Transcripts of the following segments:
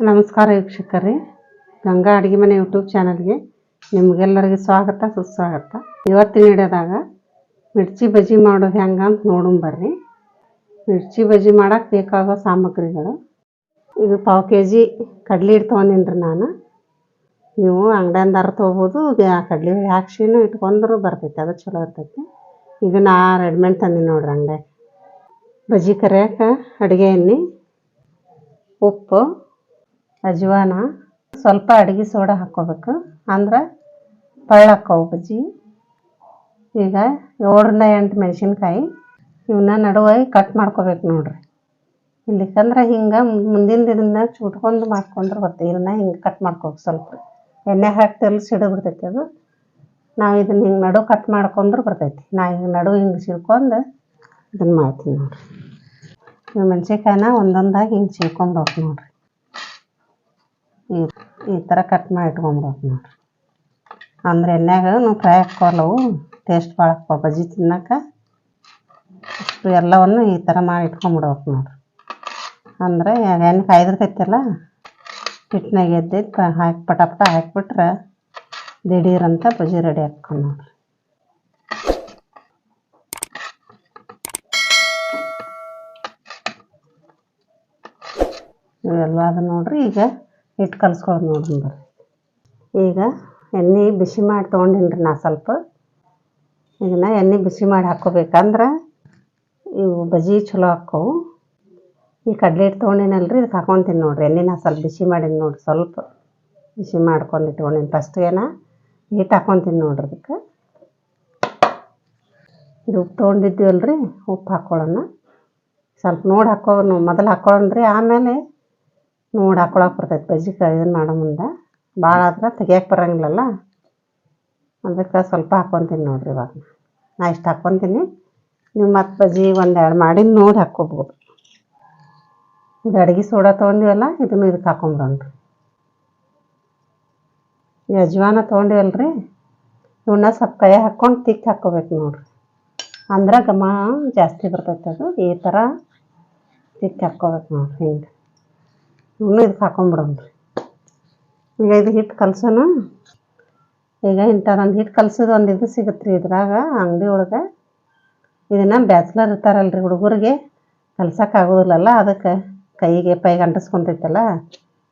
ನಮಸ್ಕಾರ ವೀಕ್ಷಕರೇ. ಗಂಗಾ ಅಡುಗೆ ಮನೆ ಯೂಟ್ಯೂಬ್ ಚಾನಲ್ಗೆ ನಿಮಗೆಲ್ಲರಿಗೂ ಸ್ವಾಗತ, ಸುಸ್ವಾಗತ. ಇವತ್ತಿನ ವಿಡಿಯೋದಾಗ ಮಿರ್ಚಿ ಬಜ್ಜಿ ಮಾಡೋದು ಹೆಂಗೆ ಅಂತ ನೋಡೋಣ ಬರ್ರಿ. ಮಿರ್ಚಿ ಬಜ್ಜಿ ಮಾಡಕ್ಕೆ ಬೇಕಾಗೋ ಸಾಮಗ್ರಿಗಳು. ಇದು ಪಾವು ಕೆ ಜಿ ಕಡಲೆ ಹಿಟ್ಟು ತೊಗೊಂಡಿನ್ರಿ ನಾನು. ನೀವು ಅಂಗಡಿಯಿಂದಾರ ತೊಗೋಬೋದು ಕಡಲೆ ಹಾಕ್ಸಿನೂ ಇಟ್ಕೊಂಡ್ರು ಬರ್ತೈತೆ, ಅದು ಚಲೋ ಇರ್ತೈತಿ. ಇದು ನಾ ರೆಡಿಮೇಡ್ ತಂದೀನಿ ನೋಡ್ರಿ ಅಂಗಡಿ ಬಜ್ಜಿ ಕರಿಯಕ್ಕೆ ಅಡುಗೆ ಎಣ್ಣೆ, ಉಪ್ಪು ಅಜ್ವಾನ, ಸ್ವಲ್ಪ ಅಡುಗೆ ಸೋಡಾ ಹಾಕ್ಕೋಬೇಕು. ಅಂದ್ರೆ ಪಳ್ಳ ಹಾಕ್ಕವು ಬಜ್ಜಿ. ಈಗ ಏಳರಿಂದ ಎಂಟು ಮೆಣಸಿನ್ಕಾಯಿ. ಇವನ್ನ ನಡುವೆ ಕಟ್ ಮಾಡ್ಕೋಬೇಕು ನೋಡ್ರಿ. ಇಲ್ಲಿಕಂದ್ರೆ ಹಿಂಗೆ ಮುಂದಿನ ದಿನದಿಂದ ಚುಟ್ಕೊಂಡು ಮಾಡ್ಕೊಂಡ್ರೆ ಬರ್ತದೆ ಇದನ್ನ ಹಿಂಗೆ ಕಟ್ ಮಾಡ್ಕೋಬೇಕು ಸ್ವಲ್ಪ. ಎಣ್ಣೆ ಹಾಕಿ ತೆಲ್ ಸಿಡಿದು ಬಿಡ್ತೈತಿ ಅದು. ನಾವು ಇದನ್ನ ಹಿಂಗೆ ನಡು ಕಟ್ ಮಾಡ್ಕೊಂಡ್ರೆ ಬರ್ತೈತಿ. ನಾ ಈಗ ನಡು ಹಿಂಗೆ ಸಿಡ್ಕೊಂಡು ಇದನ್ನು ಮಾಡ್ತೀನಿ ನೋಡ್ರಿ. ಮೆಣಸಿನ್ಕಾಯಿನ ಒಂದೊಂದಾಗಿ ಹಿಂಗೆ ಚೀರ್ಕೊಂಡ್ಬೇಕು ನೋಡ್ರಿ. ಈ ಈ ಥರ ಕಟ್ ಮಾಡಿ ಇಟ್ಕೊಂಬಿಡ್ಬೇಕು ನೋಡ್ರಿ. ಅಂದ್ರೆ ಎಣ್ಣೆಗ ನಾವು ಫ್ರೈ ಹಾಕ್ಕೊಳ್ಳವು ಟೇಸ್ಟ್ ಭಾಳ ಹಾಕೋ ಬಜ್ಜಿ ತಿನ್ನಕ್ಕೆ ಇಷ್ಟು ಎಲ್ಲವನ್ನು ಈ ಥರ ಮಾಡಿ ಇಟ್ಕೊಂಬಿಡ್ಬೇಕು ನೋಡ್ರಿ. ಅಂದರೆ ಎಣ್ಣೆ ಕಾಯ್ದಿರ್ತೈತಲ್ಲ ಹಿಟ್ಟಿನಾಗ ಎದ್ದೈತೆ ಹಾಕಿ ಪಟ ಪಟ ಹಾಕ್ಬಿಟ್ರೆ ದಿಢೀರಂತ ಬಜ್ಜಿ ರೆಡಿ ಹಾಕ್ಕೊಂಡು ನೋಡ್ರಿ. ಇವೆಲ್ಲ ಅದ ನೋಡ್ರಿ ಈಗ ಹಿಟ್ಟು ಕಲಸ್ಕೊಳ್ಳೋದು ನೋಡೋಣ ಬರ್ರಿ ಈಗ ಎಣ್ಣೆ ಬಿಸಿ ಮಾಡಿ ತೊಗೊಂಡಿನಿ ರೀ ನಾ ಸ್ವಲ್ಪ. ಇದನ್ನ ಎಣ್ಣೆ ಬಿಸಿ ಮಾಡಿ ಹಾಕ್ಕೋಬೇಕಂದ್ರೆ ಇವು ಬಜ್ಜಿ ಚಲೋ ಹಾಕ್ಕವು ಈ ಕಡ್ಲೆ ಹಿಟ್ಟು ತೊಗೊಂಡಿನಲ್ರಿ ಇದಕ್ಕೆ ಹಾಕೊತೀನಿ ನೋಡ್ರಿ. ನಾ ಸ್ವಲ್ಪ ಬಿಸಿ ಮಾಡೀನಿ ನೋಡ್ರಿ, ಸ್ವಲ್ಪ ಬಿಸಿ ಮಾಡ್ಕೊಂಡು ಫಸ್ಟ್ ಫಸ್ಟ್ಗೇನ ಹಿಟ್ಟು ಹಾಕ್ಕೊಂತೀನಿ ನೋಡ್ರಿ ಅದಕ್ಕೆ ಇದು ಉಪ್ಪು ತೊಗೊಂಡಿದ್ದೀವಲ್ರಿ ಉಪ್ಪು ಹಾಕ್ಕೊಳ್ಳೋಣ ಸ್ವಲ್ಪ ನೋಡಿ ಹಾಕೋ ಮೊದಲು ಹಾಕ್ಕೊಳ್ಳೋಣ್ರಿ ಆಮೇಲೆ ನೋಡಿ ಹಾಕೊಳಕ್ಕೆ ಬರ್ತೈತೆ ಬಜ್ಜಿಕಾಯಿ, ಇದನ್ನು ಮಾಡೋ ಮುಂದೆ. ಭಾಳ ಆದ್ರೆ ತೆಗಿಯಕ್ಕೆ ಬರೋಂಗಿಲ್ಲಲ್ಲ? ಅದಕ್ಕೆ ಸ್ವಲ್ಪ ಹಾಕ್ಕೊತೀನಿ ನೋಡಿರಿ ಇವಾಗ. ನಾ ಇಷ್ಟು ಹಾಕ್ಕೊತೀನಿ ನೀವು ಮತ್ತು ಬಜ್ಜಿ ಒಂದೆರಡು ಮಾಡಿ ನೋಡಿ ಹಾಕ್ಕೋಬೋದು ಇದು ಅಡುಗೆ ಸೋಡಾ ತೊಗೊಂಡಿವಲ್ಲ, ಇದನ್ನು ಇದಕ್ಕೆ ಹಾಕೊಂಬಿಡೋಣ್ರಿ ಈ ಅಜ್ವಾನ ರೀ ಇವನ್ನ ಸ್ವಲ್ಪ ಕೈ ಹಾಕ್ಕೊಂಡು ತಿಕ್ಕಿ ಹಾಕ್ಕೋಬೇಕು ನೋಡಿರಿ. ಅಂದ್ರೆ ಘಮ ಜಾಸ್ತಿ ಬರ್ತೈತೆ ಅದು. ಈ ಥರ ತಿಕ್ಕಿ ಹಾಕ್ಕೋಬೇಕು ನೋಡಿರಿ ಹಿಂಗೆ. ಇವನು ಇದಕ್ಕೆ ಹಾಕೊಂಬಿಡೋಣ್ರಿ ಈಗ ಇದು ಹಿಟ್ಟು ಕಲಸೋಣ ಈಗ ಇಂಥದೊಂದು ಹಿಟ್ಟು ಕಲಸೋದು ಒಂದು ಇದು ಸಿಗುತ್ತೆ ರೀ ಇದ್ರಾಗ ಅಂಗಡಿ ಒಳಗೆ. ಇದನ್ನು ಬ್ಯಾಚ್ಲರ್ ಇರ್ತಾರಲ್ರಿ ಹುಡುಗರಿಗೆ. ಕಲ್ಸೋಕ್ಕಾಗೋದಿಲ್ಲಲ್ಲ ಅದಕ್ಕೆ ಕೈಗೆ ಪೈಗೆ ಅಂಟಿಸ್ಕೊಂತೈತಲ್ಲ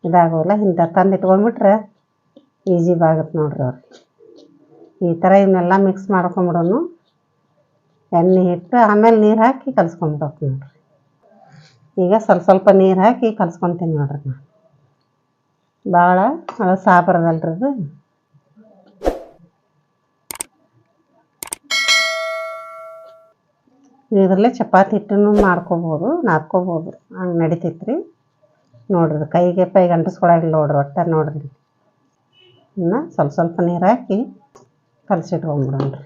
ಇದಾಗೋಲ್ಲ ಇಂಥ ತಂದು ಇಟ್ಕೊಂಡ್ಬಿಟ್ರೆ ಈಜಿ ಬಾಗುತ್ತೆ ನೋಡ್ರಿ ಅವ್ರು. ಈ ಥರ ಇವನ್ನೆಲ್ಲ ಮಿಕ್ಸ್ ಮಾಡ್ಕೊಂಬಿಡೋನು. ಎಣ್ಣೆ ಇಟ್ಟು ಆಮೇಲೆ ನೀರು ಹಾಕಿ ಕಲ್ಸ್ಕೊಂಬಿಡೋಕೆ ನೋಡ್ರಿ. ಈಗ ಸ್ವಲ್ಪ ಸ್ವಲ್ಪ ನೀರು ಹಾಕಿ ಕಲ್ಸ್ಕೊತೀನಿ ನೋಡ್ರಿ. ನಾನು ಭಾಳ ಅದು ಸಾಬಾರ್ದಲ್ರಿ ಅದು. ಇದರಲ್ಲೇ ಚಪಾತಿ ಹಿಟ್ಟನ್ನು ಮಾಡ್ಕೋಬೋದು, ನಾದ್ಕೋಬೋದು. ಹಂಗೆ ನಡಿತೈತೆ ರೀ ನೋಡ್ರಿ ಕೈಗೆ ಪೈಗೆ ಅಂಟಿಸ್ಕೊಳಂಗಿಲ್ಲ ನೋಡ್ರಿ ಒಟ್ಟ ನೋಡ್ರಿ. ಇನ್ನು ಸ್ವಲ್ಪ ಸ್ವಲ್ಪ ನೀರು ಹಾಕಿ ಕಲಸಿಟ್ಕೊಂಬಿಡೋಣ್ರಿ.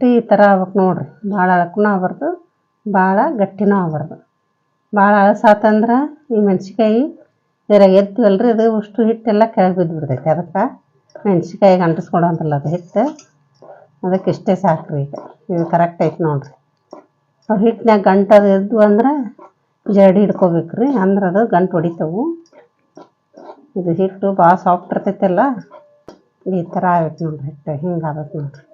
ಹಿಟ್ಟು ಈ ಥರ ಆಗ್ಬೇಕು ನೋಡ್ರಿ. ಭಾಳ ಅಳಕ್ಕೂ ಆಗ್ಬಾರ್ದು ಭಾಳ ಗಟ್ಟಿನೂ ಆಗ್ಬಾರ್ದು. ಭಾಳ ಅಳಸಾತಂದ್ರೆ ಈ ಮೆಣ್ಸಿಕಾಯಿ ಇದ್ರಾಗ ಎತ್ತೀವಲ್ರಿ ಅದು ಅಷ್ಟು ಹಿಟ್ಟೆಲ್ಲ ಕೆಳಗೆ ಬಿದ್ದು ಬಿಡ್ತೈತೆ ಅದಕ್ಕೆ ಮೆಣ್ಸಿಕಾಯಿಗೆ ಅಂಟಿಸ್ಕೊಡೋಂತಲ್ಲ ಅದು ಹಿಟ್ಟು. ಅದಕ್ಕೆ ಇಷ್ಟೇ ಸಾಕು ರೀ ಈಗ. ಇದು ಕರೆಕ್ಟ್ ಐತೆ ನೋಡ್ರಿ. ಅವು ಹಿಟ್ಟಿನಾಗ ಗಂಟು ಅದು ಎದ್ದು ಅಂದ್ರೆ ಜಡಿ ಹಿಡ್ಕೋಬೇಕು ರೀ ಅಂದ್ರೆ ಅದು ಗಂಟು ಹೊಡಿತಾವು. ಇದು ಹಿಟ್ಟು ಭಾಳ ಸಾಫ್ಟ್ ಇರ್ತೈತಲ್ಲ, ಈ ಥರ ಆಗ್ಬೇಕು ನೋಡ್ರಿ ಹಿಟ್ಟು, ಹಿಂಗೆ ಆಗ್ಬೇಕು ನೋಡ್ರಿ.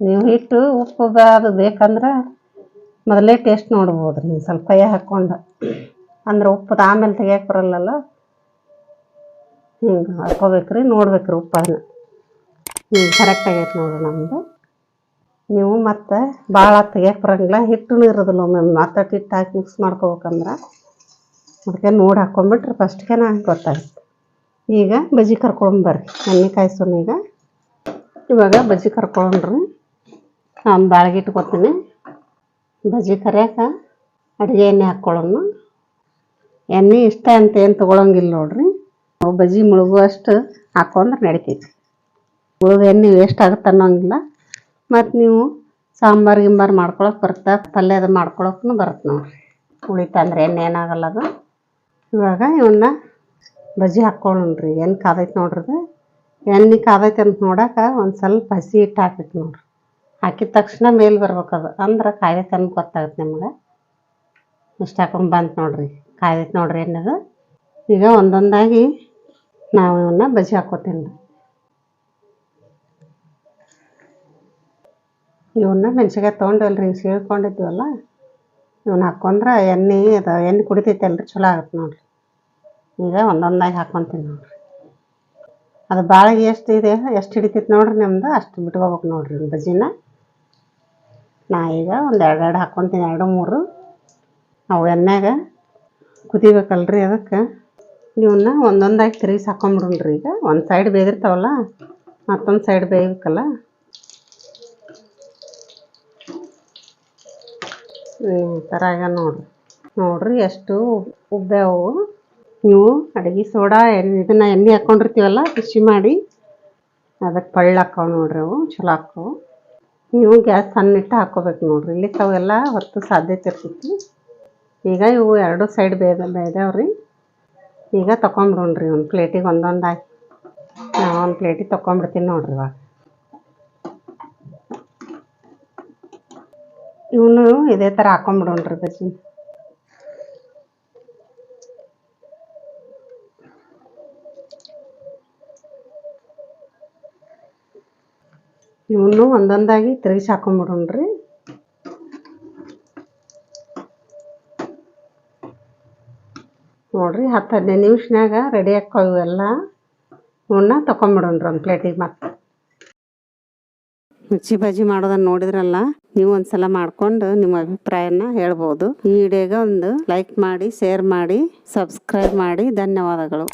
ನೀವು ಹಿಟ್ಟು ಉಪ್ಪು ಬ- ಅದು ಬೇಕಂದ್ರೆ ಮೊದಲೇ ಟೇಸ್ಟ್ ನೋಡ್ಬೋದು ರೀ, ಸ್ವಲ್ಪ ಹಾಕ್ಕೊಂಡು. ಅಂದ್ರೆ ಉಪ್ಪು ಆಮೇಲೆ ತೆಗಿಯಕ್ಕೆ ಬರಲ್ಲಲ್ಲ? ಹಿಂಗೆ ಹಾಕ್ಕೋಬೇಕು ರೀ, ನೋಡ್ಬೇಕು ರೀ ಉಪ್ಪು ಅದನ್ನ ಹಿಂಗೆ ಕರೆಕ್ಟ್ ಆಗೈತೆ ನೋಡ್ರಿ ನಮ್ಮದು ನೀವು ಮತ್ತೆ ಭಾಳ ತೆಗಿಯಕ್ಕೆ ಬರೋಂಗಿಲ್ಲ ಹಿಟ್ಟು ಇರೋದಿಲ್ಲ ಒಮ್ಮೆ ಮತ್ತೆ ಹಿಟ್ಟು ಹಾಕಿ ಮಿಕ್ಸ್ ಮಾಡ್ಕೋಬೇಕಂದ್ರೆ ಅದಕ್ಕೆ ನೋಡಿ ಹಾಕ್ಕೊಂಬಿಟ್ರೆ ಫಸ್ಟ್ಗೆ ನಂಗೆ ಗೊತ್ತಾಗುತ್ತೆ. ಈಗ ಬಜ್ಜಿ ಕರ್ಕೊಂಬರ್ರಿ ಎಣ್ಣೆ ಕಾಯಿಸೋಣ ಈಗ. ಇವಾಗ ಬಜ್ಜಿ ಕರ್ಕೊಂಡ್ರಿ. ನಾನು ಬಾಳ್ಗೆ ಇಟ್ಕೊತೀನಿ ಬಜ್ಜಿ ಕರಿಯಾಕ ಅಡುಗೆ ಎಣ್ಣೆ ಹಾಕ್ಕೊಳ್ಳೋಣ. ಎಣ್ಣೆ ಇಷ್ಟ ಅಂತ ಏನು ತೊಗೊಳಂಗಿಲ್ಲ ನೋಡ್ರಿ. ನಾವು ಬಜ್ಜಿ ಮುಳುಗುವಷ್ಟು ಹಾಕೊಂಡ್ರೆ ನಡಿತೈತಿ. ಮುಳುಗು ಎಣ್ಣೆ ವೇಸ್ಟ್ ಆಗುತ್ತೆ ಅನ್ನೋಂಗಿಲ್ಲ. ಮತ್ತು ನೀವು ಸಾಂಬಾರು ಗಿಂಬಾರು ಮಾಡ್ಕೊಳಕ್ಕೆ ಬರುತ್ತೆ? ಪಲ್ಯ ಅದು ಮಾಡ್ಕೊಳಕ್ಕೂ ಬರುತ್ತೆ ನೋಡ್ರಿ. ಉಳಿತಂದ್ರೆ ಎಣ್ಣೆ ಏನಾಗಲ್ಲ ಅದು. ಇವಾಗ ಇವನ್ನ ಬಜ್ಜಿ ಹಾಕ್ಕೊಳ್ಳೋಣ್ರಿ. ಏನು ಕಾದೈತೆ ನೋಡ್ರಿ ಅದು. ಎಣ್ಣೆ ಕಾದೈತೆ ಅಂತ ನೋಡಕ್ಕೆ ಒಂದು ಸ್ವಲ್ಪ ಹಸಿ ಹಿಟ್ಟು ಹಾಕ್ಬೇಕು ನೋಡ್ರಿ. ಹಾಕಿದ ತಕ್ಷಣ ಮೇಲೆ ಬರ್ಬೇಕು ಅದು. ಅಂದ್ರೆ ಕಾಯ್ದೈತೆ ಅಂತ ಗೊತ್ತಾಗುತ್ತೆ ನಿಮ್ಗೆ. ಇಷ್ಟ ಹಾಕೊಂಡು ಬಂತು ನೋಡ್ರಿ. ಕಾಯ್ದೈತೆ ನೋಡ್ರಿ ಎಣ್ಣೆದು ಈಗ ಒಂದೊಂದಾಗಿ ನಾವು ಇವನ್ನ ಬಜಿ ಹಾಕೋತೀನಿ ಇವನ್ನ ಮೆಣ್ಸಿನ್ಕಾಯಿ ತೊಗೊಂಡಲ್ರಿ. ಸೀಳ್ಕೊಂಡಿದ್ವಲ್ಲ. ಇವನ್ನ ಹಾಕ್ಕೊಂಡ್ರೆ ಎಣ್ಣೆ ಅದು, ಎಣ್ಣೆ ಕುಡಿತೈತಲ್ರಿ. ಚಲೋ ಆಗುತ್ತೆ ನೋಡ್ರಿ. ಈಗ ಒಂದೊಂದಾಗಿ ಹಾಕ್ಕೊಂತೀನಿ ನೋಡ್ರಿ. ಅದು ಭಾಳ ಎಷ್ಟು ಇದೆ, ಎಷ್ಟು ಹಿಡಿತೈತೆ ನೋಡ್ರಿ ನಿಮ್ದು. ಅಷ್ಟು ಬಿಟ್ಕೋಬೇಕು ನೋಡ್ರಿ ಬಜ್ಜಿನ ನಾ ಈಗ ಒಂದು ಎರಡು ಎರಡು ಹಾಕ್ಕೊಂತೀನಿ ಎರಡು, ಮೂರು. ಅವು ಎಣ್ಣೆಗೆ ಕುದಿಬೇಕಲ್ರಿ ಅದಕ್ಕೆ. ಇವನ್ನ ಒಂದೊಂದಾಗಿ ತಿರುಗಿಸಿ ರೀ ಈಗ. ಒಂದು ಸೈಡ್ ಬೇದಿರ್ತಾವಲ್ಲ, ಮತ್ತೊಂದು ಸೈಡ್ ಬೇಯಬೇಕಲ್ಲ. ಥರ ಆಗ ನೋಡ್ರಿ. ನೋಡ್ರಿ ಎಷ್ಟು ಉಬ್ಬ್ಯಾವು. ನೀವು ಅಡುಗೆ ಸೋಡಾ ಎಣ್ಣೆ, ಇದನ್ನ ಎಣ್ಣೆ ಹಾಕ್ಕೊಂಡಿರ್ತೀವಲ್ಲ ಬಿಸಿ ಮಾಡಿ. ಅದಕ್ಕೆ ಪಳ್ಳ ಹಾಕ್ಕಾವ ನೋಡ್ರಿ ಅವು ಚಲೋ ಹಾಕ್ಕವು ನೀವು ಗ್ಯಾಸ್ ಸಣ್ಣಿಟ್ಟು ಹಾಕೋಬೇಕು ನೋಡ್ರಿ. ಇಲ್ಲಿ ಅವೆಲ್ಲ ಹೊತ್ತು ಸಾಧ್ಯತೆ ಇರ್ತೈತಿ. ಈಗ ಇವು ಎರಡು ಸೈಡ್ ಬೇದ ಬೇಯ್ದಾವ್ರಿ ಈಗ ತೊಗೊಂಬಿಡೋಣ್ರಿ ಒಂದು ಪ್ಲೇಟಿಗೆ ಒಂದೊಂದು ಹಾಕಿ. ನಾವು ಒಂದು ಪ್ಲೇಟಿಗೆ ತೊಗೊಂಬಿಡ್ತೀನಿ ನೋಡ್ರಿ ಇವಾಗ. ಇವನು ಇದೇ ಥರ ಹಾಕೊಂಬಿಡೋಣ್ರಿ ಬಜ್ಜಿ. ಇವನು ಒಂದೊಂದಾಗಿ ತಿರುಗಿಸಿ ರೀ ನೋಡ್ರಿ ಹತ್ತು ಹದಿನೈದು ನಿಮಿಷನಾಗ ರೆಡಿ ಹಾಕೋ ಇವೆಲ್ಲ. ಇವನ್ನ ತೊಗೊಂಬಿಡೋಣ್ರಿ ಒಂದು ಪ್ಲೇಟಿಗೆ ಮತ್ತೆ. ಮಿರ್ಚಿ ಬಾಜಿ ಮಾಡೋದನ್ನ ನೋಡಿದ್ರಲ್ಲ, ನೀವು ಒಂದ್ಸಲ ಮಾಡ್ಕೊಂಡು ನಿಮ್ಮ ಅಭಿಪ್ರಾಯನ ಹೇಳ್ಬೋದು. ಈ ವಿಡಿಯೋಗೆ ಒಂದು ಲೈಕ್ ಮಾಡಿ ಶೇರ್ ಮಾಡಿ ಸಬ್ಸ್ಕ್ರೈಬ್ ಮಾಡಿ. ಧನ್ಯವಾದಗಳು.